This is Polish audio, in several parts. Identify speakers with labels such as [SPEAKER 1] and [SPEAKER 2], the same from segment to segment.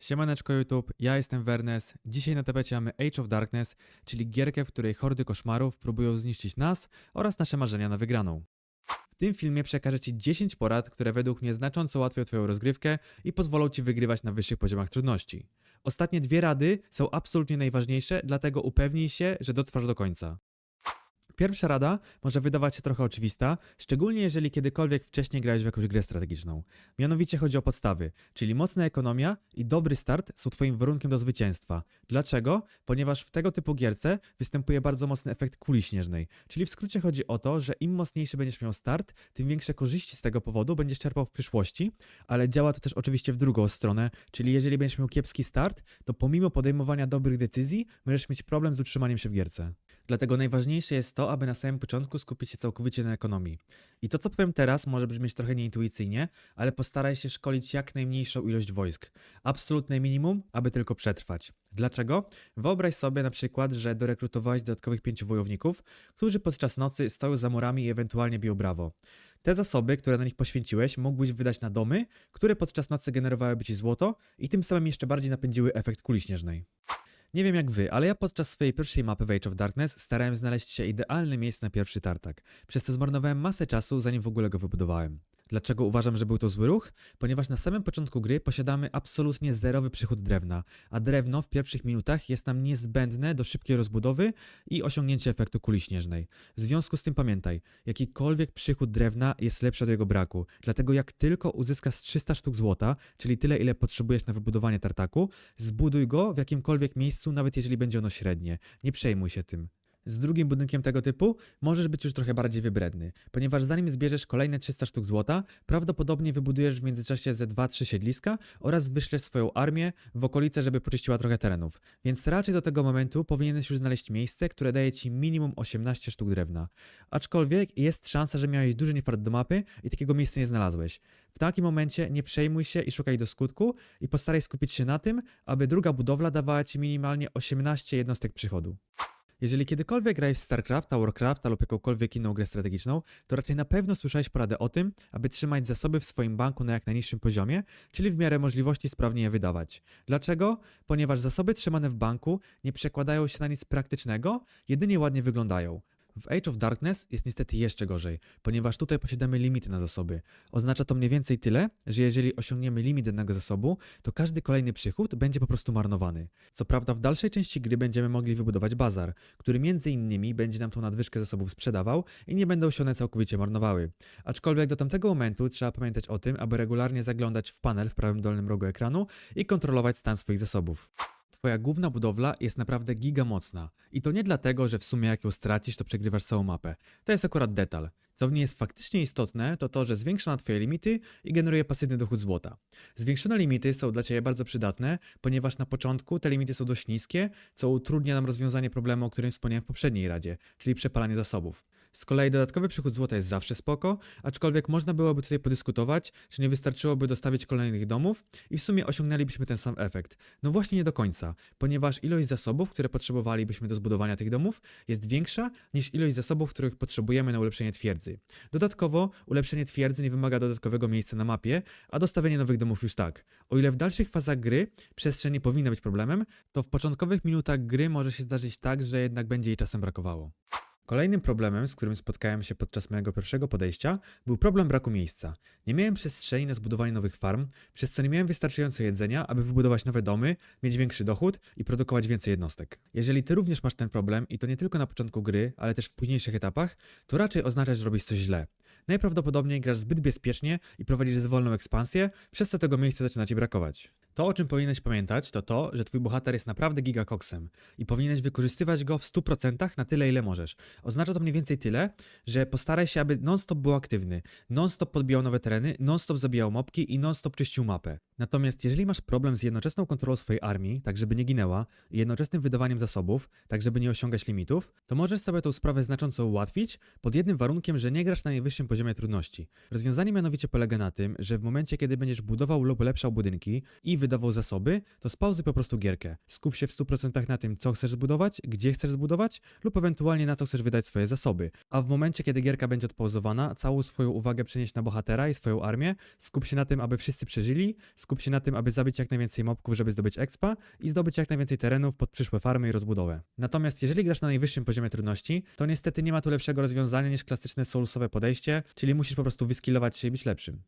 [SPEAKER 1] Siemaneczko YouTube, ja jestem Wernes. Dzisiaj na tapecie mamy Age of Darkness, czyli gierkę, w której hordy koszmarów próbują zniszczyć nas oraz nasze marzenia na wygraną. W tym filmie przekażę Ci 10 porad, które według mnie znacząco ułatwią Twoją rozgrywkę i pozwolą Ci wygrywać na wyższych poziomach trudności. Ostatnie dwie rady są absolutnie najważniejsze, dlatego upewnij się, że dotrwasz do końca. Pierwsza rada może wydawać się trochę oczywista, szczególnie jeżeli kiedykolwiek wcześniej grałeś w jakąś grę strategiczną. Mianowicie chodzi o podstawy, czyli mocna ekonomia i dobry start są Twoim warunkiem do zwycięstwa. Dlaczego? Ponieważ w tego typu gierce występuje bardzo mocny efekt kuli śnieżnej. Czyli w skrócie chodzi o to, że im mocniejszy będziesz miał start, tym większe korzyści z tego powodu będziesz czerpał w przyszłości, ale działa to też oczywiście w drugą stronę, czyli jeżeli będziesz miał kiepski start, to pomimo podejmowania dobrych decyzji, możesz mieć problem z utrzymaniem się w gierce. Dlatego najważniejsze jest to, aby na samym początku skupić się całkowicie na ekonomii. I to, co powiem teraz, może brzmieć trochę nieintuicyjnie, ale postaraj się szkolić jak najmniejszą ilość wojsk. Absolutne minimum, aby tylko przetrwać. Dlaczego? Wyobraź sobie na przykład, że dorekrutowałeś dodatkowych pięciu wojowników, którzy podczas nocy stoją za murami i ewentualnie biją brawo. Te zasoby, które na nich poświęciłeś, mógłbyś wydać na domy, które podczas nocy generowałyby ci złoto i tym samym jeszcze bardziej napędziły efekt kuli śnieżnej. Nie wiem jak wy, ale ja podczas swojej pierwszej mapy w Age of Darkness starałem znaleźć się idealne miejsce na pierwszy tartak, przez co zmarnowałem masę czasu, zanim w ogóle go wybudowałem. Dlaczego uważam, że był to zły ruch? Ponieważ na samym początku gry posiadamy absolutnie zerowy przychód drewna, a drewno w pierwszych minutach jest nam niezbędne do szybkiej rozbudowy i osiągnięcia efektu kuli śnieżnej. W związku z tym pamiętaj, jakikolwiek przychód drewna jest lepszy od jego braku, dlatego jak tylko uzyskasz 300 sztuk złota, czyli tyle ile potrzebujesz na wybudowanie tartaku, zbuduj go w jakimkolwiek miejscu, nawet jeżeli będzie ono średnie. Nie przejmuj się tym. Z drugim budynkiem tego typu możesz być już trochę bardziej wybredny, ponieważ zanim zbierzesz kolejne 300 sztuk złota, prawdopodobnie wybudujesz w międzyczasie ze 2-3 siedliska oraz wyślesz swoją armię w okolice, żeby poczyściła trochę terenów. Więc raczej do tego momentu powinieneś już znaleźć miejsce, które daje ci minimum 18 sztuk drewna. Aczkolwiek jest szansa, że miałeś duży niewpart do mapy i takiego miejsca nie znalazłeś. W takim momencie nie przejmuj się i szukaj do skutku i postaraj skupić się na tym, aby druga budowla dawała ci minimalnie 18 jednostek przychodu. Jeżeli kiedykolwiek grałeś w StarCrafta, Warcrafta lub jakąkolwiek inną grę strategiczną, to raczej na pewno słyszałeś poradę o tym, aby trzymać zasoby w swoim banku na jak najniższym poziomie, czyli w miarę możliwości sprawnie je wydawać. Dlaczego? Ponieważ zasoby trzymane w banku nie przekładają się na nic praktycznego, jedynie ładnie wyglądają. W Age of Darkness jest niestety jeszcze gorzej, ponieważ tutaj posiadamy limity na zasoby. Oznacza to mniej więcej tyle, że jeżeli osiągniemy limit danego zasobu, to każdy kolejny przychód będzie po prostu marnowany. Co prawda w dalszej części gry będziemy mogli wybudować bazar, który między innymi będzie nam tą nadwyżkę zasobów sprzedawał i nie będą się one całkowicie marnowały. Aczkolwiek do tamtego momentu trzeba pamiętać o tym, aby regularnie zaglądać w panel w prawym dolnym rogu ekranu i kontrolować stan swoich zasobów. Twoja główna budowla jest naprawdę giga mocna. I to nie dlatego, że w sumie jak ją stracisz, to przegrywasz całą mapę. To jest akurat detal. Co w niej jest faktycznie istotne, to to, że zwiększa na Twoje limity i generuje pasywny dochód złota. Zwiększone limity są dla Ciebie bardzo przydatne, ponieważ na początku te limity są dość niskie, co utrudnia nam rozwiązanie problemu, o którym wspomniałem w poprzedniej radzie, czyli przepalanie zasobów. Z kolei dodatkowy przychód złota jest zawsze spoko, aczkolwiek można byłoby tutaj podyskutować, czy nie wystarczyłoby dostawić kolejnych domów i w sumie osiągnęlibyśmy ten sam efekt. No właśnie nie do końca, ponieważ ilość zasobów, które potrzebowalibyśmy do zbudowania tych domów jest większa niż ilość zasobów, których potrzebujemy na ulepszenie twierdzy. Dodatkowo ulepszenie twierdzy nie wymaga dodatkowego miejsca na mapie, a dostawienie nowych domów już tak. O ile w dalszych fazach gry przestrzeń nie powinna być problemem, to w początkowych minutach gry może się zdarzyć tak, że jednak będzie jej czasem brakowało. Kolejnym problemem, z którym spotkałem się podczas mojego pierwszego podejścia, był problem braku miejsca. Nie miałem przestrzeni na zbudowanie nowych farm, przez co nie miałem wystarczająco jedzenia, aby wybudować nowe domy, mieć większy dochód i produkować więcej jednostek. Jeżeli ty również masz ten problem, i to nie tylko na początku gry, ale też w późniejszych etapach, to raczej oznacza, że robisz coś źle. Najprawdopodobniej grasz zbyt bezpiecznie i prowadzisz wolną ekspansję, przez co tego miejsca zaczyna ci brakować. To, o czym powinieneś pamiętać, to to, że twój bohater jest naprawdę gigakoksem i powinieneś wykorzystywać go w 100% na tyle, ile możesz. Oznacza to mniej więcej tyle, że postaraj się, aby non-stop był aktywny, non-stop podbijał nowe tereny, non-stop zabijał mopki i non-stop czyścił mapę. Natomiast jeżeli masz problem z jednoczesną kontrolą swojej armii, tak żeby nie ginęła, i jednoczesnym wydawaniem zasobów, tak żeby nie osiągać limitów, to możesz sobie tą sprawę znacząco ułatwić pod jednym warunkiem, że nie grasz na najwyższym poziomie trudności. Rozwiązanie mianowicie polega na tym, że w momencie, kiedy będziesz budował lub ulepszał budynki i wydawał zasoby, to spauzuj po prostu gierkę. Skup się w 100% na tym, co chcesz zbudować, gdzie chcesz zbudować lub ewentualnie na co chcesz wydać swoje zasoby. A w momencie, kiedy gierka będzie odpauzowana, całą swoją uwagę przenieść na bohatera i swoją armię, skup się na tym, aby wszyscy przeżyli, skup się na tym, aby zabić jak najwięcej mobków, żeby zdobyć expa i zdobyć jak najwięcej terenów pod przyszłe farmy i rozbudowę. Natomiast jeżeli grasz na najwyższym poziomie trudności, to niestety nie ma tu lepszego rozwiązania niż klasyczne soulsowe podejście, czyli musisz po prostu wyskillować się i być lepszym.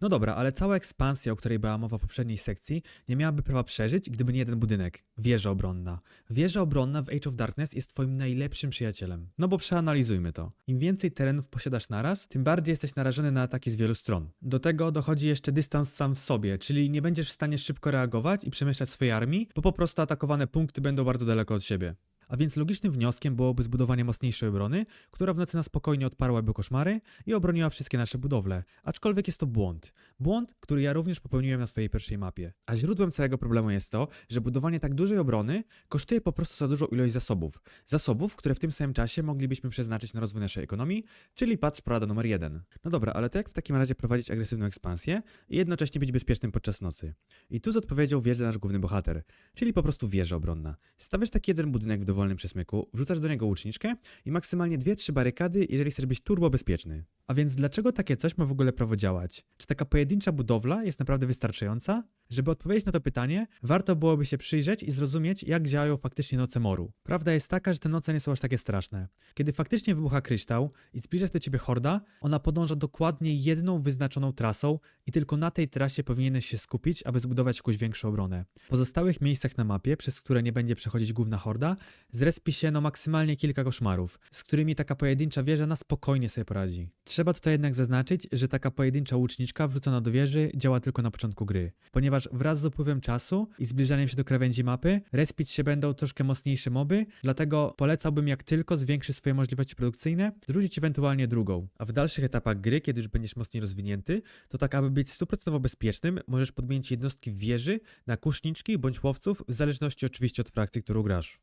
[SPEAKER 1] No dobra, ale cała ekspansja, o której była mowa w poprzedniej sekcji, nie miałaby prawa przeżyć, gdyby nie jeden budynek. Wieża obronna. Wieża obronna w Age of Darkness jest twoim najlepszym przyjacielem. No bo przeanalizujmy to. Im więcej terenów posiadasz naraz, tym bardziej jesteś narażony na ataki z wielu stron. Do tego dochodzi jeszcze dystans sam w sobie, czyli nie będziesz w stanie szybko reagować i przemieszczać swojej armii, bo po prostu atakowane punkty będą bardzo daleko od siebie. A więc logicznym wnioskiem byłoby zbudowanie mocniejszej obrony, która w nocy na spokojnie odparłaby koszmary i obroniła wszystkie nasze budowle. Aczkolwiek jest to błąd. Błąd, który ja również popełniłem na swojej pierwszej mapie. A źródłem całego problemu jest to, że budowanie tak dużej obrony kosztuje po prostu za dużą ilość zasobów. Zasobów, które w tym samym czasie moglibyśmy przeznaczyć na rozwój naszej ekonomii, czyli patrz porada numer jeden. No dobra, ale to jak w takim razie prowadzić agresywną ekspansję i jednocześnie być bezpiecznym podczas nocy? I tu z odpowiedzią wjeżdża nasz główny bohater, czyli po prostu wieża obronna. Stawiasz taki jeden budynek w dowolnym przesmyku, wrzucasz do niego łuczniczkę i maksymalnie 2-3 barykady, jeżeli chcesz być turbo bezpieczny. A więc dlaczego takie coś ma w ogóle prawo działać? Czy taka pojedyncza budowla jest naprawdę wystarczająca? Żeby odpowiedzieć na to pytanie, warto byłoby się przyjrzeć i zrozumieć, jak działają faktycznie noce moru. Prawda jest taka, że te noce nie są aż takie straszne. Kiedy faktycznie wybucha kryształ i zbliża się do ciebie horda, ona podąża dokładnie jedną wyznaczoną trasą i tylko na tej trasie powinieneś się skupić, aby zbudować jakąś większą obronę. W pozostałych miejscach na mapie, przez które nie będzie przechodzić główna horda, zrespi się no maksymalnie kilka koszmarów, z którymi taka pojedyncza wieża na spokojnie sobie poradzi. Trzeba tutaj jednak zaznaczyć, że taka pojedyncza łuczniczka wrzucona do wieży działa tylko na początku gry, ponieważ wraz z upływem czasu i zbliżaniem się do krawędzi mapy, respić się będą troszkę mocniejsze moby, dlatego polecałbym jak tylko zwiększy swoje możliwości produkcyjne, zrzucić ewentualnie drugą. A w dalszych etapach gry, kiedy już będziesz mocniej rozwinięty, to tak aby być stuprocentowo bezpiecznym, możesz podmienić jednostki wieży na kuszniczki bądź łowców, w zależności oczywiście od frakcji, którą grasz.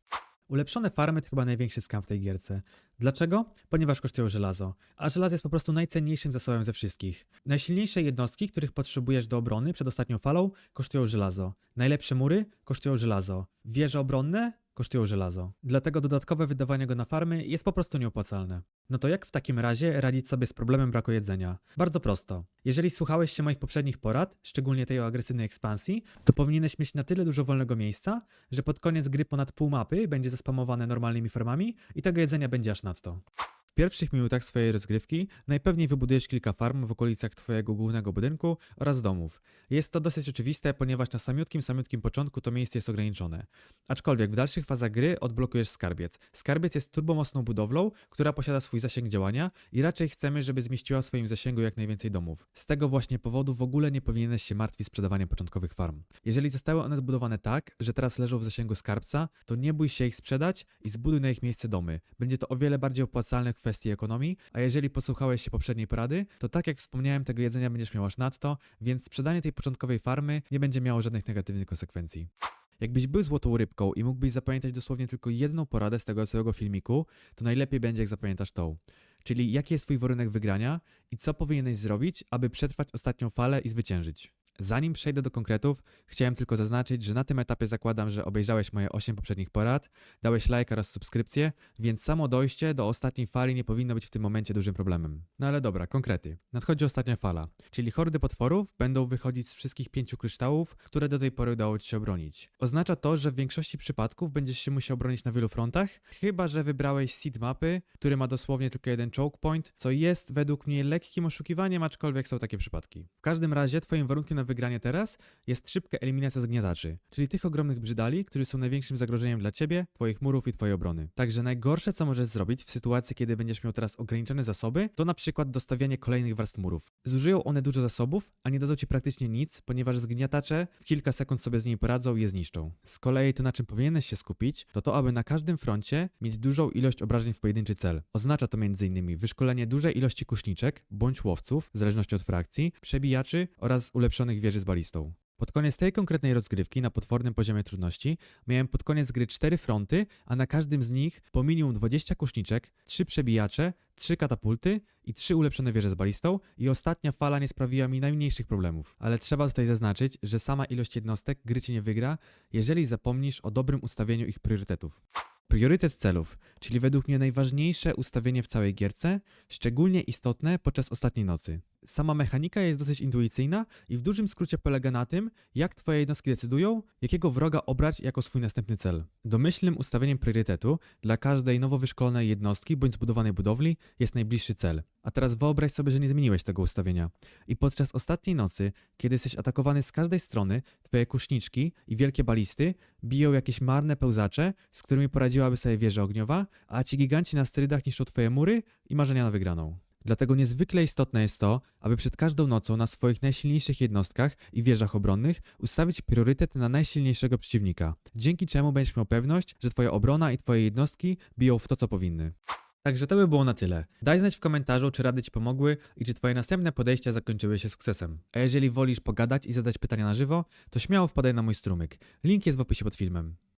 [SPEAKER 1] Ulepszone farmy to chyba największy skam w tej gierce. Dlaczego? Ponieważ kosztują żelazo. A żelazo jest po prostu najcenniejszym zasobem ze wszystkich. Najsilniejsze jednostki, których potrzebujesz do obrony przed ostatnią falą, kosztują żelazo. Najlepsze mury kosztują żelazo. Wieże obronne kosztują żelazo. Dlatego dodatkowe wydawanie go na farmy jest po prostu nieopłacalne. No to jak w takim razie radzić sobie z problemem braku jedzenia? Bardzo prosto. Jeżeli słuchałeś się moich poprzednich porad, szczególnie tej o agresywnej ekspansji, to powinieneś mieć na tyle dużo wolnego miejsca, że pod koniec gry ponad pół mapy będzie zaspamowane normalnymi farmami i tego jedzenia będzie aż nadto. W pierwszych minutach swojej rozgrywki najpewniej wybudujesz kilka farm w okolicach Twojego głównego budynku oraz domów. Jest to dosyć oczywiste, ponieważ na samiutkim, samiutkim początku to miejsce jest ograniczone. Aczkolwiek w dalszych fazach gry odblokujesz skarbiec. Skarbiec jest turbomocną budowlą, która posiada swój zasięg działania i raczej chcemy, żeby zmieściła w swoim zasięgu jak najwięcej domów. Z tego właśnie powodu w ogóle nie powinieneś się martwić sprzedawaniem początkowych farm. Jeżeli zostały one zbudowane tak, że teraz leżą w zasięgu skarbca, to nie bój się ich sprzedać i zbuduj na ich miejsce domy. Będzie to o wiele bardziej opłacalne kwestii ekonomii, a jeżeli posłuchałeś się poprzedniej porady, to tak jak wspomniałem, tego jedzenia będziesz miał aż nadto, więc sprzedanie tej początkowej farmy nie będzie miało żadnych negatywnych konsekwencji. Jakbyś był złotą rybką i mógłbyś zapamiętać dosłownie tylko jedną poradę z tego całego filmiku, to najlepiej będzie jak zapamiętasz tą. Czyli jaki jest twój warunek wygrania i co powinieneś zrobić, aby przetrwać ostatnią falę i zwyciężyć. Zanim przejdę do konkretów, chciałem tylko zaznaczyć, że na tym etapie zakładam, że obejrzałeś moje 8 poprzednich porad, dałeś like oraz subskrypcję, więc samo dojście do ostatniej fali nie powinno być w tym momencie dużym problemem. No ale dobra, konkrety. Nadchodzi ostatnia fala, czyli hordy potworów będą wychodzić z wszystkich pięciu kryształów, które do tej pory udało ci się obronić. Oznacza to, że w większości przypadków będziesz się musiał bronić na wielu frontach, chyba że wybrałeś seed mapy, który ma dosłownie tylko jeden choke point, co jest według mnie lekkim oszukiwaniem, aczkolwiek są takie przypadki. W każdym razie twoim warunkiem na wygranie teraz jest szybka eliminacja zgniataczy, czyli tych ogromnych brzydali, którzy są największym zagrożeniem dla ciebie, twoich murów i twojej obrony. Także najgorsze, co możesz zrobić w sytuacji, kiedy będziesz miał teraz ograniczone zasoby, to na przykład dostawianie kolejnych warstw murów. Zużyją one dużo zasobów, a nie dadzą ci praktycznie nic, ponieważ zgniatacze w kilka sekund sobie z nimi poradzą i je zniszczą. Z kolei to, na czym powinieneś się skupić, to to, aby na każdym froncie mieć dużą ilość obrażeń w pojedynczy cel. Oznacza to m.in. wyszkolenie dużej ilości kuszniczek bądź łowców, w zależności od frakcji, przebijaczy oraz ulepszonych wieży z balistą. Pod koniec tej konkretnej rozgrywki na potwornym poziomie trudności miałem pod koniec gry 4 fronty, a na każdym z nich po minimum 20 kuszniczek, 3 przebijacze, 3 katapulty i 3 ulepszone wieże z balistą i ostatnia fala nie sprawiła mi najmniejszych problemów. Ale trzeba tutaj zaznaczyć, że sama ilość jednostek gry ci nie wygra, jeżeli zapomnisz o dobrym ustawieniu ich priorytetów. Priorytet celów, czyli według mnie najważniejsze ustawienie w całej gierce, szczególnie istotne podczas ostatniej nocy. Sama mechanika jest dosyć intuicyjna i w dużym skrócie polega na tym, jak twoje jednostki decydują, jakiego wroga obrać jako swój następny cel. Domyślnym ustawieniem priorytetu dla każdej nowo wyszkolonej jednostki bądź zbudowanej budowli jest najbliższy cel. A teraz wyobraź sobie, że nie zmieniłeś tego ustawienia. I podczas ostatniej nocy, kiedy jesteś atakowany z każdej strony, twoje kuszniczki i wielkie balisty biją jakieś marne pełzacze, z którymi poradziłaby sobie wieża ogniowa, a ci giganci na sterydach niszczą twoje mury i marzenia na wygraną. Dlatego niezwykle istotne jest to, aby przed każdą nocą na swoich najsilniejszych jednostkach i wieżach obronnych ustawić priorytet na najsilniejszego przeciwnika, dzięki czemu będziesz miał pewność, że twoja obrona i twoje jednostki biją w to, co powinny. Także to by było na tyle. Daj znać w komentarzu, czy rady Ci pomogły i czy Twoje następne podejścia zakończyły się sukcesem. A jeżeli wolisz pogadać i zadać pytania na żywo, to śmiało wpadaj na mój strumyk. Link jest w opisie pod filmem.